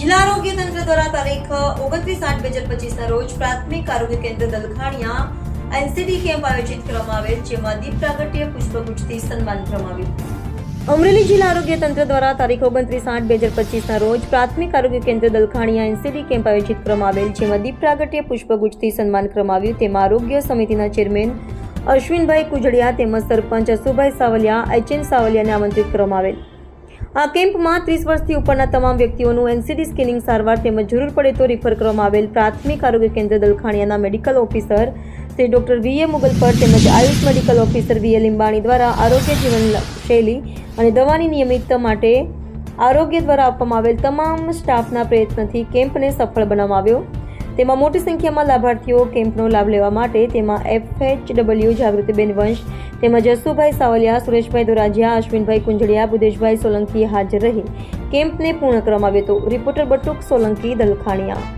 જિલ્લા આરોગ્ય તંત્ર દ્વારા તારીખ ઓગણત્રીસ આઠ બે હજાર પચીસના રોજ પ્રાથમિક આરોગ્ય કેન્દ્ર દલખાણિયા એનસીડી કેમ્પ આયોજિત કરવામાં આવેલ, જેમાં દીપ પ્રાગટ્ય, પુષ્પગુચ્છથી સન્માન કરવામાં આવ્યું અમરેલી જિલ્લા આરોગ્ય તંત્ર દ્વારા તારીખ ઓગણત્રીસ આઠ બે હજાર પચીસના રોજ પ્રાથમિક આરોગ્ય કેન્દ્ર દલખાણિયા એનસીડી કેમ્પ આયોજિત કરવામાં આવેલ, જેમાં દીપ પ્રાગટ્ય, પુષ્પગુચ્છથી સન્માન કરવામાં આવ્યું તેમાં આરોગ્ય સમિતિના ચેરમેન અશ્વિનભાઈ કુજડિયા તેમજ સરપંચ અશુભાઈ સાવલિયા, એચએન સાવલિયાને આમંત્રિત કરવામાં આવેલ. આ કેમ્પમાં ત્રીસ વર્ષથી ઉપરના તમામ વ્યક્તિઓનું એનસીડી સ્કેનિંગ સારવાર તેમજ જરૂર પડે તો રિફર કરવામાં આવેલ પ્રાથમિક આરોગ્ય કેન્દ્ર દલખાણીયાના medical officer Shri doctor V A Mugalpar તેમજ Ayush medical officer V A Limbani દ્વારા આરોગ્ય જીવન શૈલી અને દવાની નિયમિતતા માટે આરોગ્ય દ્વારા આપવામાં આવેલ તમામ સ્ટાફના પ્રયત્નથી કેમ્પને સફળ બનાવવામાં આવ્યો. તેમાં મોટી સંખ્યામાં લાભાર્થીઓ કેમ્પનો લાભ લેવા માટે તેમાં એફએચડબલ્યુ જાગૃતિબેન વંશ તેમજ જસુભાઈ સાવલિયા, સુરેશભાઈ દોરાજીયા અશ્વિનભાઈ કુંજળિયા, બુદેશભાઈ સોલંકી હાજર રહી. કેમ્પને પૂર્ણ કરવામાં આવ્યો હતો. રિપોર્ટર બટુક સોલંકી દલખાણિયા.